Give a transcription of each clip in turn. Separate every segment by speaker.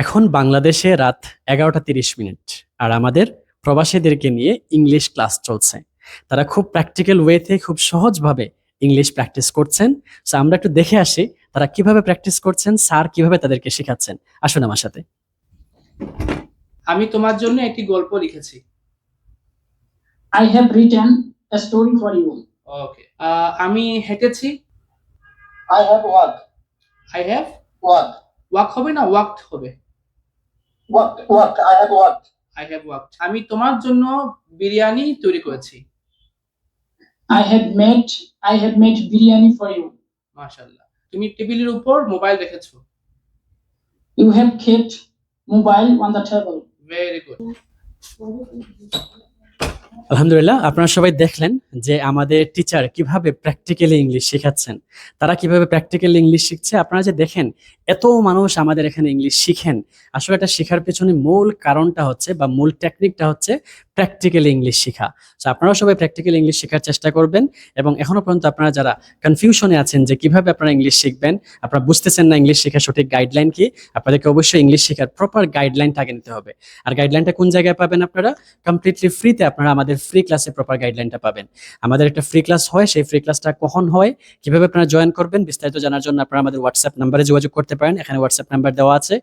Speaker 1: এখন বাংলাদেশে রাত এগারোটা তিরিশ মিনিট আর আমাদের প্রবাসীদেরকে নিয়ে ইংলিশ ক্লাস চলছে। তারা খুব প্র্যাকটিক্যাল ওয়েতে খুব সহজভাবে ইংলিশ প্র্যাকটিস করছেন। সো আমরা একটু দেখে আসি তারা কীভাবে প্র্যাকটিস করছেন স্যার কীভাবে তাদেরকে শেখাচ্ছেন। আসুন আমার সাথে।
Speaker 2: আমি তোমার জন্য একটি গল্প লিখেছি।
Speaker 3: I have written a story for you.
Speaker 2: Okay আমি হেঁটেছি।
Speaker 4: I have walked,
Speaker 2: I have
Speaker 4: walked,
Speaker 2: walk হবে না? ওয়াকড হবে। আমি তোমার জন্য বিরিয়ানি তৈরি করেছি।
Speaker 3: I have made I have made biryani for you
Speaker 2: মাশাআল্লাহ। তুমি টেবিলের উপর মোবাইল রেখেছো।
Speaker 3: You have kept mobile on the table
Speaker 2: very good
Speaker 1: আলহামদুলিল্লাহ, আপনারা সবাই দেখলেন যে আমাদের টিচার কীভাবে প্র্যাকটিক্যালি ইংলিশ শেখাচ্ছেন। তারা কীভাবে প্র্যাকটিক্যালি ইংলিশ শিখছে, আপনারা যে দেখেন, এত মানুষ আমাদের এখানে ইংলিশ শিখেন। আসলে এটা শেখার পেছনে মূল কারণটা হচ্ছে বা মূল টেকনিকটা হচ্ছে প্র্যাকটিক্যালি ইংলিশ শেখা। তো আপনারাও সবাই প্র্যাকটিক্যালি ইংলিশ শেখার চেষ্টা করবেন এবং এখনও পর্যন্ত আপনারা যারা কনফিউশনে আছেন যে কীভাবে আপনারা ইংলিশ শিখবেন, আপনারা বুঝতেছেন না ইংলিশ শেখার সঠিক গাইডলাইন কি, আপনাদেরকে অবশ্যই ইংলিশ শেখার প্রপার গাইডলাইনটা আগে নিতে হবে। আর গাইডলাইনটা কোন জায়গায় পাবেন আপনারা? কমপ্লিটলি ফ্রিতে আপনারা আমাদের ফ্রি ক্লাসে প্রপার গাইডলাইনটা পাবেন। আমাদের একটা ফ্রি ক্লাস হয়, সেই ফ্রি ক্লাসটা কখন হয়, কীভাবে আপনারা জয়েন করবেন, বিস্তারিত জানার জন্য আপনারা আমাদের হোয়াটসঅ্যাপ নাম্বারে যোগাযোগ করতে পারেন, এখানে হোয়াটসঅ্যাপ নাম্বার দেওয়া আছে।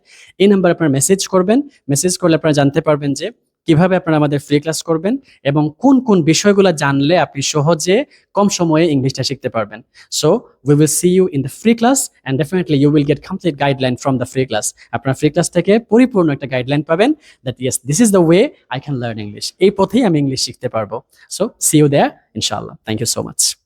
Speaker 1: এই নাম্বারে আপনারা মেসেজ করবেন। মেসেজ করলে আপনারা জানতে পারবেন যে কীভাবে আপনারা আমাদের ফ্রি ক্লাস করবেন এবং কোন কোন বিষয়গুলো জানলে আপনি সহজে কম সময়ে ইংলিশটা শিখতে পারবেন। So we will see you in the free class and definitely you will get complete guideline from the free class আপনার ফ্রি ক্লাস থেকে পরিপূর্ণ একটা গাইডলাইন পাবেন that yes this is the way I can learn English এই পথেই আমি English শিখতে পারব। সো সি ইউ দেয়ার ইনশাআল্লাহ। Thank you so much